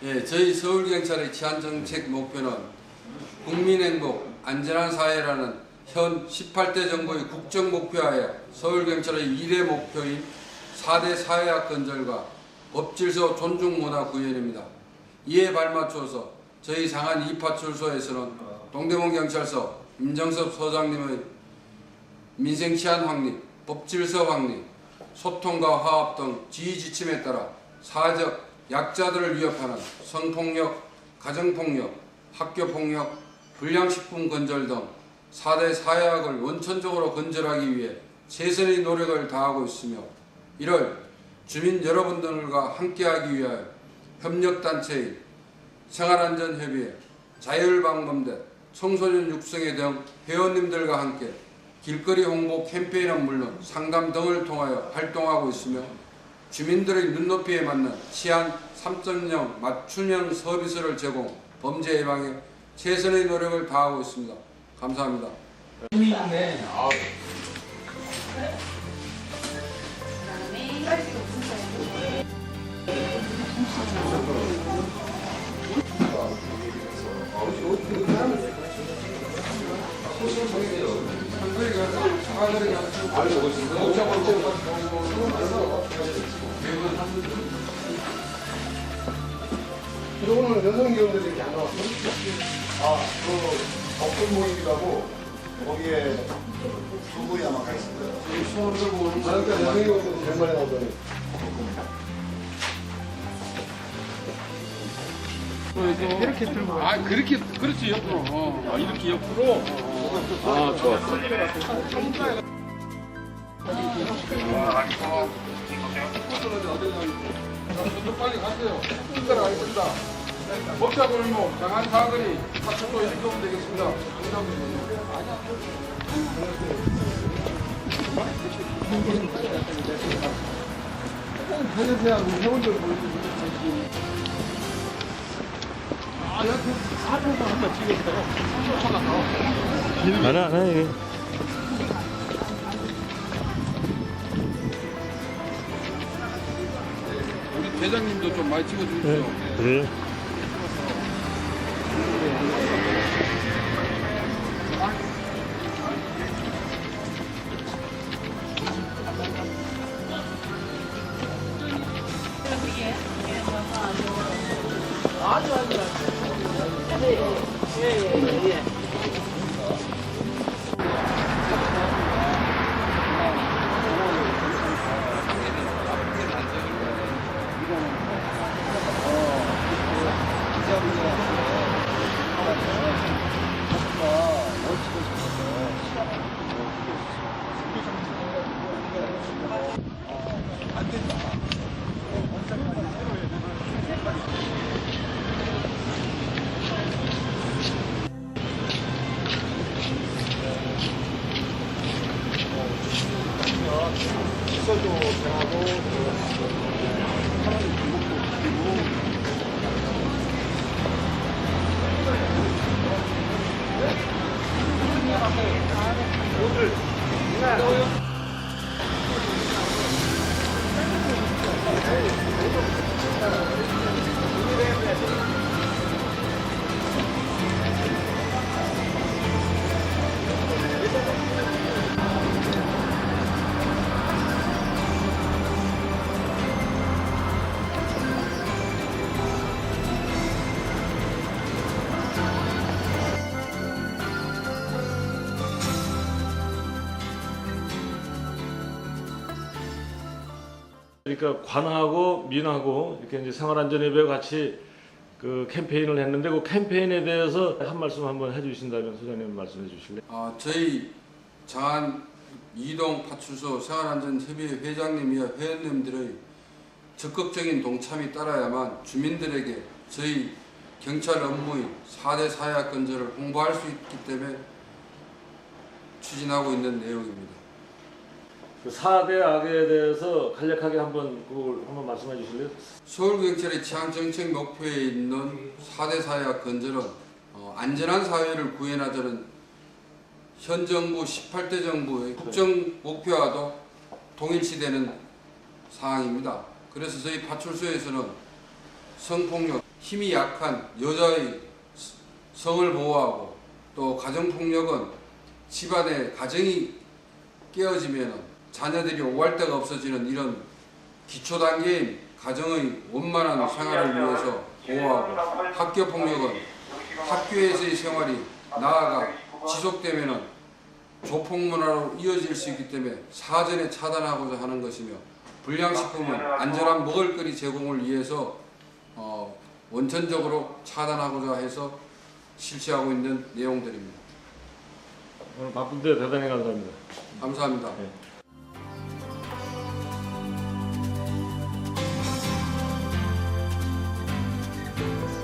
예, 저희 서울경찰의 치안정책 목표는 국민행복, 안전한 사회라는 현 18대 정부의 국정 목표하에 서울경찰의 1회 목표인 4대 사회학 건설과 법질서 존중 문화 구현입니다. 이에 발맞춰서 저희 상한 2파출소에서는 동대문 경찰서 임정섭 소장님의 민생 치안 확립, 법질서 확립, 소통과 화합 등 지휘 지침에 따라 사회적 약자들을 위협하는 성폭력, 가정폭력, 학교폭력, 불량식품 건절 등 4대 사회학을 원천적으로 건절하기 위해 최선의 노력을 다하고 있으며 이를 주민 여러분들과 함께하기 위하여 협력단체인 생활안전협의회, 자율방범대, 청소년 육성회 등 회원님들과 함께 길거리 홍보 캠페인은 물론 상담 등을 통하여 활동하고 있으며 주민들의 눈높이에 맞는 치안 3.0 맞춤형 서비스를 제공, 범죄 예방에 최선의 노력을 다하고 있습니다. 감사합니다. 힘이 있네. 아, 들 어오는 여성 기업들이 이렇게 안 나왔어? 아, 그 덕분 모임이라고 거기에 두 분이 아마 가 있을 거예요. 그러니까 여성 제일 많이 나오더니. 이렇게 들고. 아, 그렇게, 그렇지, 옆으로. 어. 아, 이렇게 옆으로. 아, 좋았어. 빨리 가세요. 힘들어 가겠습니다. 법자 골목 장안 사거리 이렇게 오면 되겠습니다. 하늘새하고 회원들 보여주고 하나 하나 이게 우리 대장님도 좀 많이 찍어주십시오. 그래 시설도 Oh, 그러니까 관하고 민하고 이렇게 이제 생활안전협의회 같이 그 캠페인을 했는데 그 캠페인에 대해서 한 말씀 한번 해주신다면 소장님 말씀해 주실래요? 아, 저희 장안 이동 파출소 생활안전협의회 회장님이와 회원님들의 적극적인 동참이 따라야만 주민들에게 저희 경찰 업무인 4대 사회학 건설을 홍보할 수 있기 때문에 추진하고 있는 내용입니다. 그 4대 악에 대해서 간략하게 한번 그걸 한번 말씀해 주실래요? 서울경찰의 치안정책 목표에 있는 4대 사회학 건설은 어, 안전한 사회를 구현하자는 현 정부 18대 정부의 국정 목표와도 동일시되는 사항입니다. 그래서 저희 파출소에서는 성폭력, 힘이 약한 여자의 성을 보호하고 또 가정폭력은 집안의 가정이 깨어지면 자녀들이 오갈 데가 없어지는 이런 기초 단계인 가정의 원만한 생활을 위해서 보호하고 학교 폭력은 학교에서의 생활이 나아가 지속되면 조폭 문화로 이어질 수 있기 때문에 사전에 차단하고자 하는 것이며 불량식품은 안전한 먹을거리 제공을 위해서 어, 원천적으로 차단하고자 해서 실시하고 있는 내용들입니다. 오늘 바쁜데 대단히 감사합니다. 감사합니다. 네.